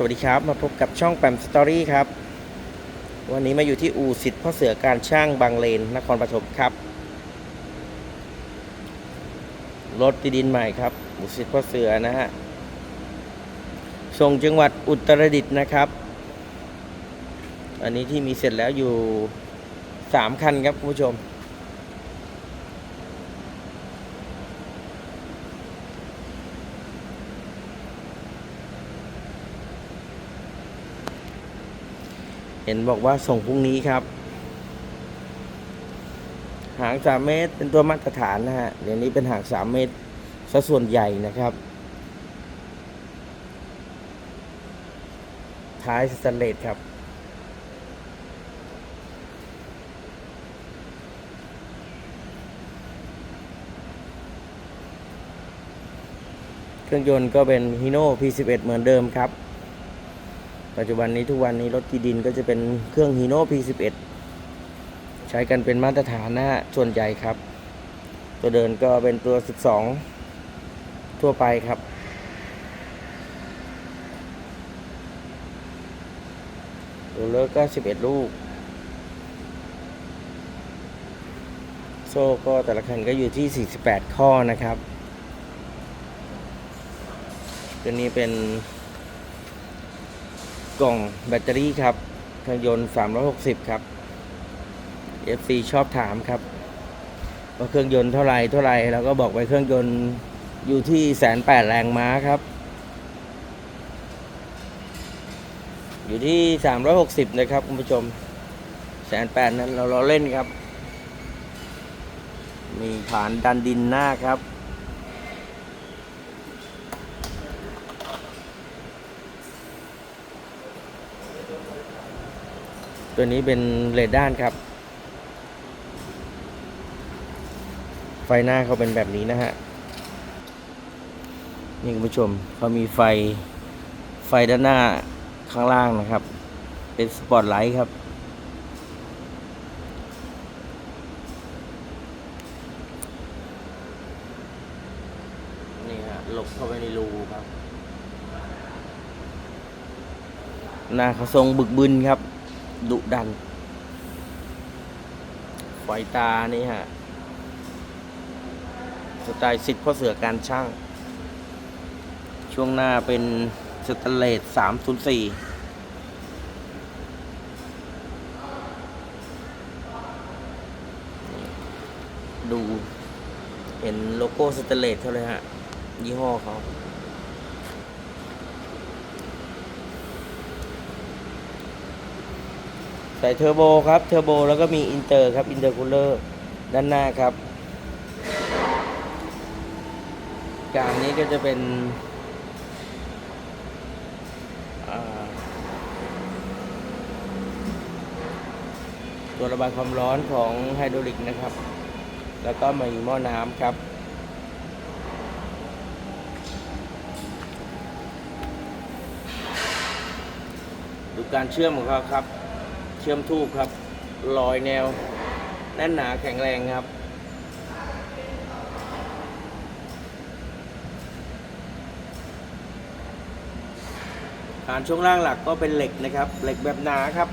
สวัสดีครับ มาพบกับช่องแปมสตอรี่ครับ วันนี้มาอยู่ที่อู่สิทธิ์พ่อเสือการช่างบางเลนนครปฐมครับ รถที่ดินใหม่ครับ อู่สิทธิ์พ่อเสือนะฮะ ส่งจังหวัดอุตรดิตถ์นะครับ อันนี้ที่มีเสร็จแล้วอยู่สามคันครับคุณผู้ชม เห็นบอกว่าส่งพรุ่งนี้ครับ หางสามเมตรเป็นตัวมาตรฐานนะฮะเดี๋ยวนี้เป็นหางสามเมตรซะส่วนใหญ่นะครับ ท้ายสแตนเลสครับเครื่องยนต์ก็เป็นฮิโน่ P11 เหมือนเดิมครับ ปัจจุบันนี้ทุกวันนี้รถที่ดินก็จะเป็นเครื่องฮีโน่ P11 ใช้กันเป็นมาตรฐานนะฮะส่วนใหญ่ครับ ตัวเดินก็เป็นตัว 12 ทั่วไปครับตัวเลิกก็ 11 ลูก โซ่ก็แต่ละคันก็อยู่ที่ 48 ข้อนะครับ ตัวนี้เป็น กล่องแบตเตอรี่ครับเครื่องยนต์ 360 ครับ FC ชอบถามครับว่าเครื่องยนต์เท่าไรเท่าไรเราก็บอกไปเครื่องยนต์อยู่ที่แสนแปดแรงม้าครับ อยู่ที่ 360 นะครับคุณผู้ชมแสนแปดนั้นเราเราเล่นครับ มีฐานดันดินหน้าครับ ตัวนี้เป็นเลดด้านครับ ไฟหน้าเขาเป็นแบบนี้นะฮะ นี่คุณผู้ชมเขามีไฟไฟด้านหน้าข้างล่างนะครับ เป็นสปอตไลท์ครับนี่ฮะหลบเข้าไปในรูครับ หน้าเขาทรงบึกบึนครับ ดุดันไฟตานี่ฮะ สไตล์สิทธิ์พ่อเสือการช่าง ช่วงหน้าเป็นสแตเลส304ดู เห็นโลโก้สแตเลสเขาเลยฮะ ยี่ห้อเขา ใส่เทอร์โบครับเทอร์โบแล้วก็มีอินเตอร์ครับอินเตอร์คูลเลอร์ด้านหน้าครับ กลางนี้ก็จะเป็นตัวระบายความร้อนของไฮดรอลิกนะครับ แล้วก็มีหม้อน้ำครับ ดูการเชื่อมของเขาครับ ชื่อมทูบครับลอยแนวแน่นหนาแข็งแรงครับ ฐานช่วงล่างหลักก็เป็นเหล็กนะครับ เหล็กแบบหนาครับ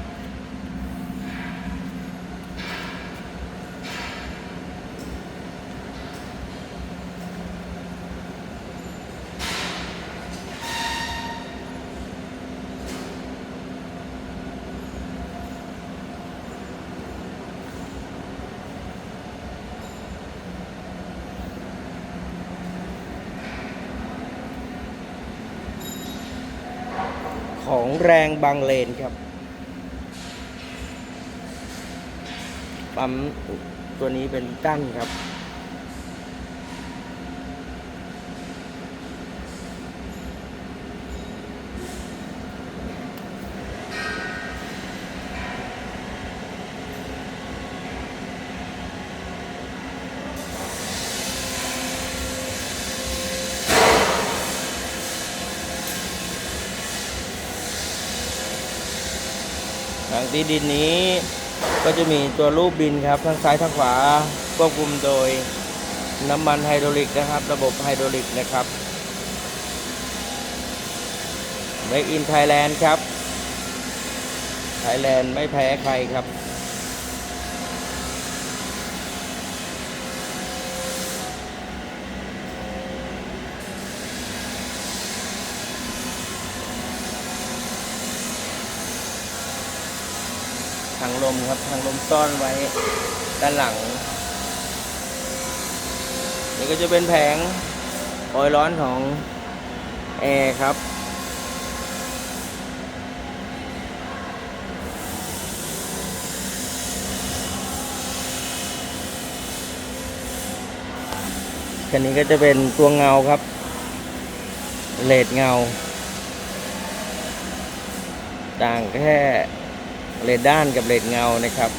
ของแรงบางเลนครับ ปั๊มตัวนี้เป็นตั้งครับ ทางที่ดินนี้ก็จะมีตัวรูปบินครับ ทั้งซ้ายทั้งขวาควบคุมโดยน้ำมันไฮดรอลิกนะครับ ระบบไฮดรอลิกนะครับไม่อินไทยแลนด์ครับไทยแลนด์ไม่แพ้ใครครับ ทางลมครับทางลมซ่อนไว้ด้านหลัง นี่ก็จะเป็นแผงออยร้อนของแอร์ครับ คันนี้ก็จะเป็นตัวเงาครับ เลดเงา ต่างแค่ เลดด้านกับเลดเงานะครับ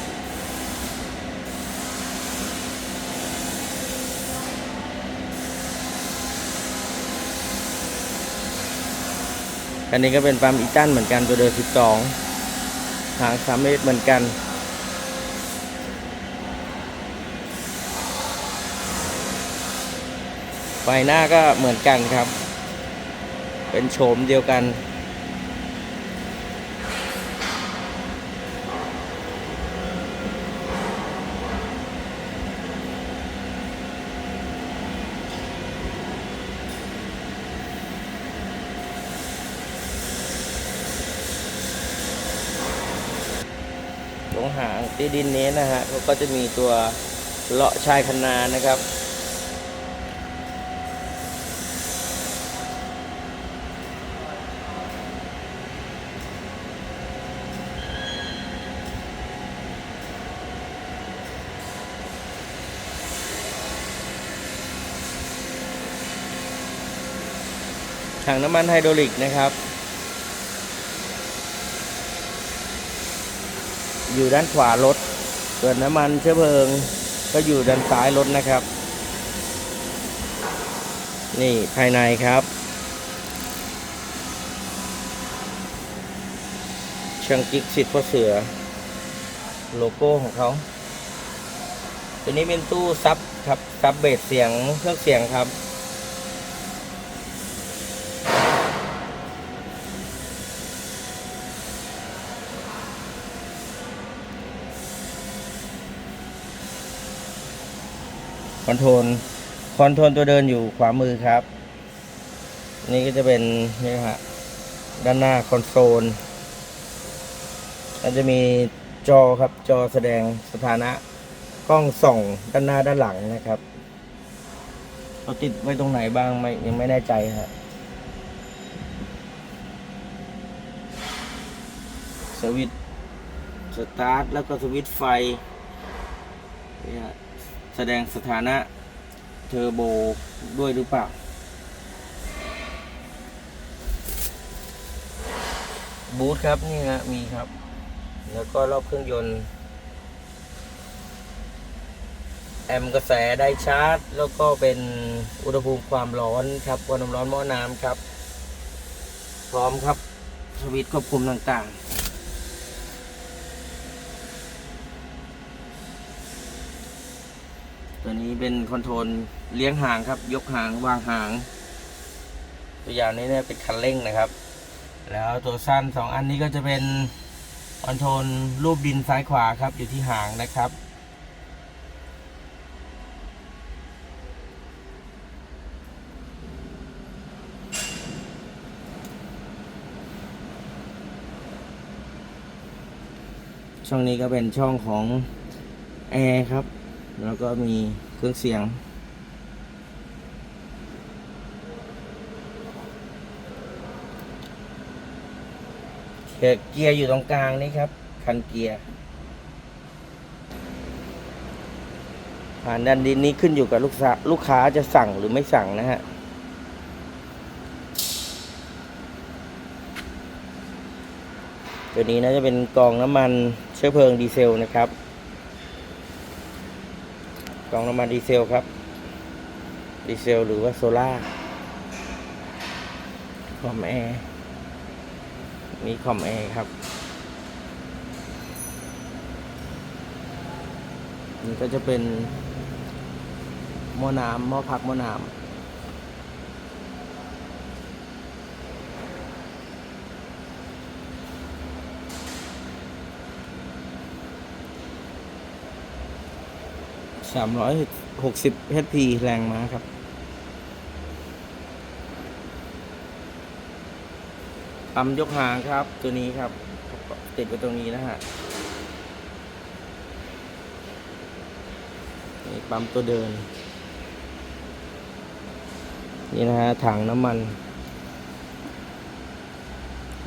คันนี้ก็เป็นปั๊มอีตันเหมือนกันตัวเดิม12 หาง 3 เมตรเหมือนกันไฟหน้าก็เหมือนกันครับ เป็นโฉมเดียวกัน ตรงหางตีดินนี้นะฮะเขาก็จะมีตัวเลาะชายคนานะครับ ถังน้ำมันไฮดรอลิกนะครับ อยู่ด้านขวารถส่วนน้ำมันเชื้อเพลิง ก็อยู่ด้านซ้ายรถนะครับ นี่ภายในครับช่างกิ๊กสิทธิ์พ่อเสือ โลโก้ของเขาตัวนี้เป็นตู้ซับครับซับเบสเสียงเครื่องเสียงครับ คอนโทรลคอนโทรลตัวเดินอยู่ขวามือครับ นี่ก็จะเป็นนี่ฮะด้านหน้าคอนโซลมันจะมีจอครับจอแสดงสถานะกล้องส่องด้านหน้าด้านหลังนะครับเราติดไว้ตรงไหนบ้างไม่ยังไม่แน่ใจฮะสวิตสตาร์ทแล้วก็สวิตไฟนี่ฮะ แสดงสถานะเทอร์โบด้วยหรือเปล่า บูทครับนี่ฮะมีครับ แล้วก็รอบเครื่องยนต์ แอมป์กระแสได้ชาร์จ แล้วก็เป็นอุณหภูมิความร้อนครับความร้อนหม้อน้ำครับ พร้อมครับสวิตช์ควบคุมต่างๆ ตัวนี้เป็นคอนโทรลเลี้ยงหางครับ ยกหางวางหาง ตัวอย่างนี้เนี่ยเป็นคันเร่งนะครับ แล้วตัวสั้นสองอันนี้ก็จะเป็นคอนโทรลรูปดินซ้ายขวาครับ อยู่ที่หางนะครับช่องนี้ก็เป็นช่องของแอร์ครับ แล้วก็มีเครื่องเสียงเกียร์เกียร์อยู่ตรงกลางนี่ครับ คันเกียร์ผ่านดันดินนี้ขึ้นอยู่กับลูกค้าลูกค้าจะสั่งหรือไม่สั่งนะฮะตัวนี้น่าจะเป็นกองน้ำมันเชื้อเพลิงดีเซลนะครับ กองน้ำมันดีเซลครับ ดีเซลหรือว่าโซล่าคอมแอร์มีคอมแอร์ครับนี่ก็จะเป็นหม้อน้ำหม้อพักหม้อน้ำ สามร้อยหกสิบ HP แรงม้าครับ ปั๊มยกหางครับ ตัวนี้ครับ ติดไว้ตรงนี้นะฮะนี่ปั๊มตัวเดิน นี่นะฮะถังน้ำมัน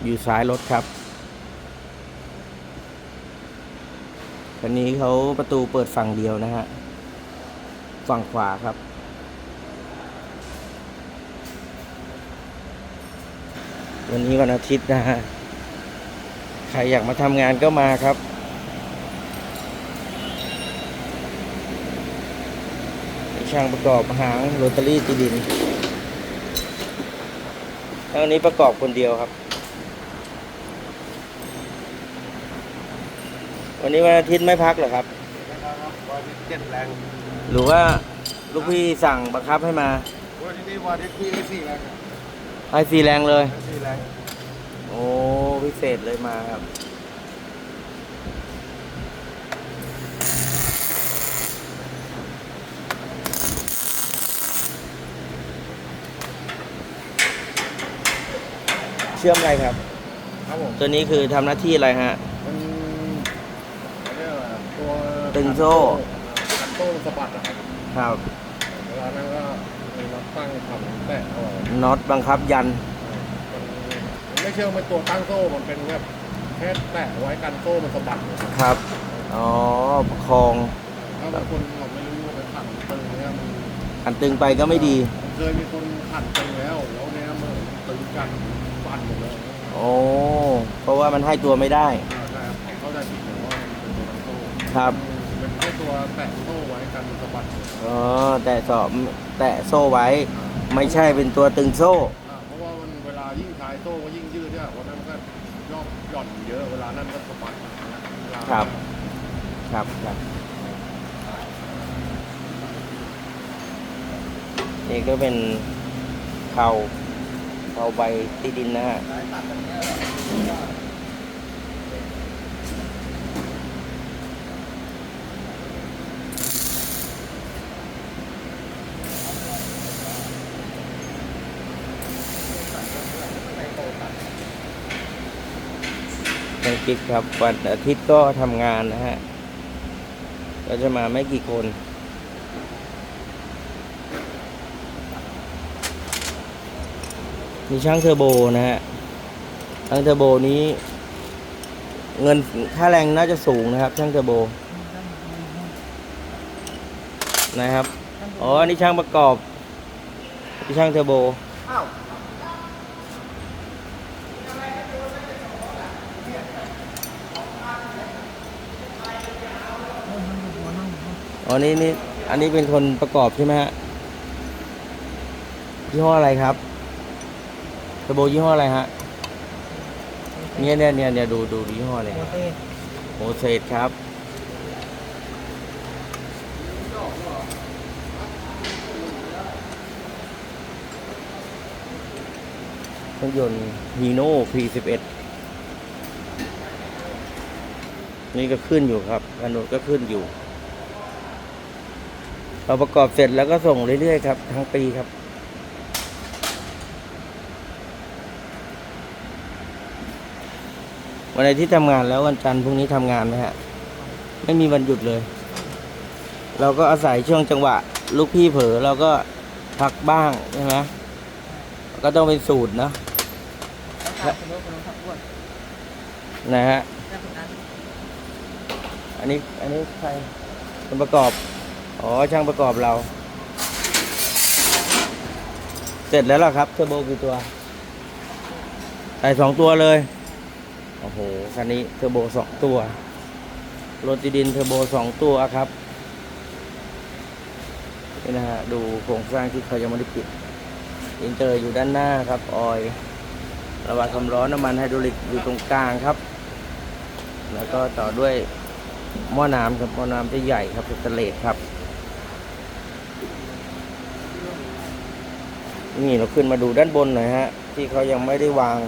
อยู่ซ้ายรถครับคันนี้เขาประตูเปิดฝั่งเดียวนะฮะ ฝั่งขวาครับ วันนี้วันอาทิตย์นะฮะ ใครอยากมาทำงานก็มาครับ ช่างประกอบหางโรตารี่ตีดินแล้ววันนี้ประกอบคนเดียวครับวันนี้วันอาทิตย์ไม่พักเหรอครับนะครับวันที่เจ็ดแรง หรือว่าลูกพี่สั่งบังคับให้มาวันที่นี่วันที่พี่ไอ้สี่แรงอะไอซีแรงเลยไอ้สี่แรงโอ้พิเศษเลยมาครับ เชื่อมอะไรครับ ครับผมตัวนี้คือทำหน้าที่อะไรฮะ มันเขาเรียกอะไรอะตัวตึงโซ่ คันโซ่สะบัดอะครับครับเวลานั้นก็มีน็อตตั้งทำแตะเอาไว้น็อตบังคับยันมันมันไม่เชื่อเป็นตัวตั้งโซ่มันเป็นแบบแค่แตะไว้กันโซ่มันสะบัดอยู่ครับครับอ๋อประคองถ้าบางคนเราไม่รู้ว่าไปขันตึงเนี่ยมันอันตึงไปก็ไม่ดี เคยมีคนขันตึงแล้วแล้วเนี่ยมันตึงกันปั่นหมดเลยโอ้เพราะว่ามันให้ตัวไม่ได้อ่าใช่ครับเขาใจผิดแต่ว่ามันเป็นตัวตั้งโซ่ครับเป็นแค่ตัวแตะโซ่ ไว้กันสะบัดอ๋อแต่สอบแตะโซ่ไว้ ไม่ใช่เป็นตัวตึงโซ่ อ่าเพราะว่ามันเวลายิ่งคลายโซ่ก็ยิ่งยืดเนี่ยวันนั้นมันก็ยอบหย่อนเยอะเวลานั้นก็สะบัดนะเวลาครับ ครับครับนี่ก็เป็นเข่าเข่าใบตีดินนะฮะยัง คิดครับ วันอาทิตย์ก็ทำงานนะฮะ ก็จะมาไม่กี่คนมีช่างเทอร์โบนะฮะช่างเทอร์โบนี้ เงินค่าแรงน่าจะสูงนะครับ ช่างเทอร์โบนะครับ อ๋อ นี่ช่างประกอบนี่ช่างเทอร์โบ อ๋อนี่นี่อันนี้เป็นคนประกอบใช่ไหมฮะยี่ห้ออะไรครับเทอร์โบยี่ห้ออะไรฮะเนี่ยเนี่ยเนี่ยเนี่ยดูดูยี่ห้ออะไรครับโมเสสครับเครื่องยนต์ฮีโน่ P11 นี่ก็ขึ้นอยู่ครับถนนก็ขึ้นอยู่ เราประกอบเสร็จแล้วก็ส่งเรื่อยๆครับทั้งปีครับ วันไหนที่ทำงานแล้ววันจันทร์พรุ่งนี้ทำงานไหมฮะ ไม่มีวันหยุดเลย เราก็อาศัยช่วงจังหวะ ลูกพี่เผลอเราก็พักบ้างใช่ไหมก็ต้องเป็นสูตรเนะนะฮะ อันนี้ อันนี้ใครคนประกอบ อ๋อช่างประกอบเรา เสร็จแล้วเหรอครับเทอร์โบกี่ตัวใส่สองตัวเลย โอ้โหคันนี้เทอร์โบสองตัวโรติดินเทอร์โบสองตัวครับนี่นะฮะดูโครงสร้างที่เขายังไม่ได้ปิด อินเตอร์อยู่ด้านหน้าครับออยล์ระบายความร้อนน้ำมันไฮดรอลิกอยู่ตรงกลางครับ แล้วก็ต่อด้วยหม้อน้ำครับหม้อน้ำจะใหญ่ครับสแตเลสครับ นี่เราขึ้นมาดูด้านบนหน่อยฮะ ที่เขายังไม่ได้วาง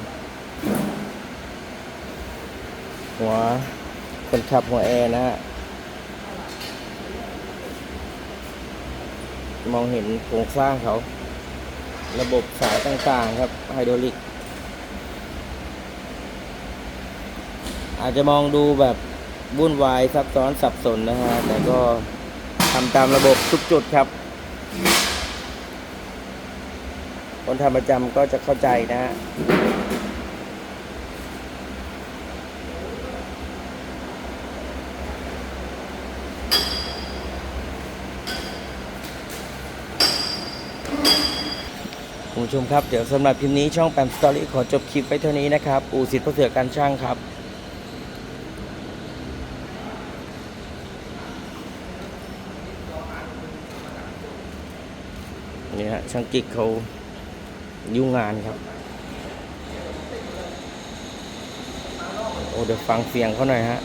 หัวคนขับหัวแอร์นะฮะ มองเห็นโครงสร้างเขา ระบบสายต่างๆครับ ไฮดรอลิก อาจจะมองดูแบบวุ่นวายซับซ้อนสับสนนะฮะ แต่ก็ทำตามระบบทุกจุดครับ คนทำประจำก็จะเข้าใจนะฮะคุณผู้ชมครับ เดี๋ยวสำหรับคลิปนี้ช่องแปมสตอรี่ขอจบคลิปไว้เท่านี้นะครับ อูสิทธิ์พระเสือการช่างครับนี่ฮะช่างกิกเขา ยุ่งงานครับ โอ้เดี๋ยวฟังเสียงเขาหน่อยฮะ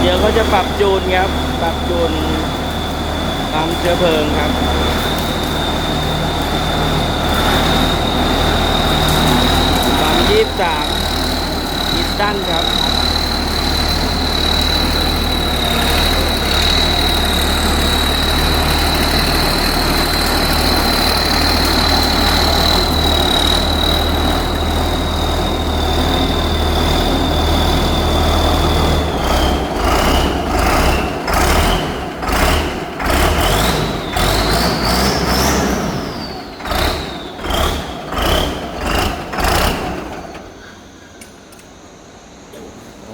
เดี๋ยวเขาจะปรับจูนครับ ปรับจูน ตามเชื้อเพลิงครับสามยี่สามยิสตันครับ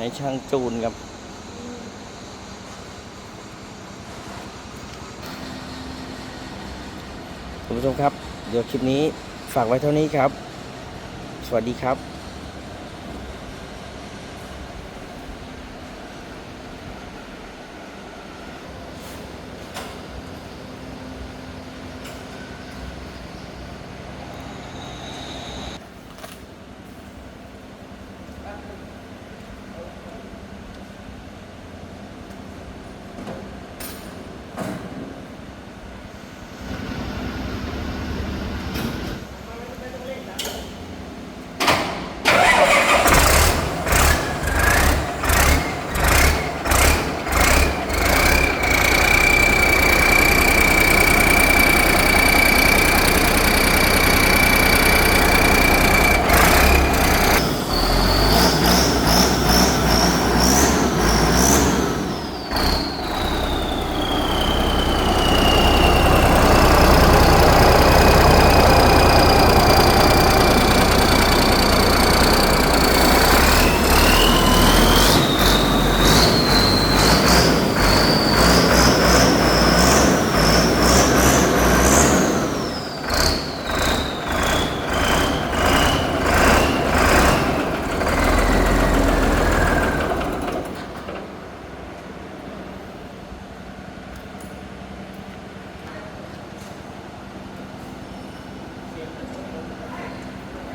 ให้ช่างจูนครับคุณผู้ชมครับ เดี๋ยวคลิปนี้ฝากไว้เท่านี้ครับ สวัสดีครับ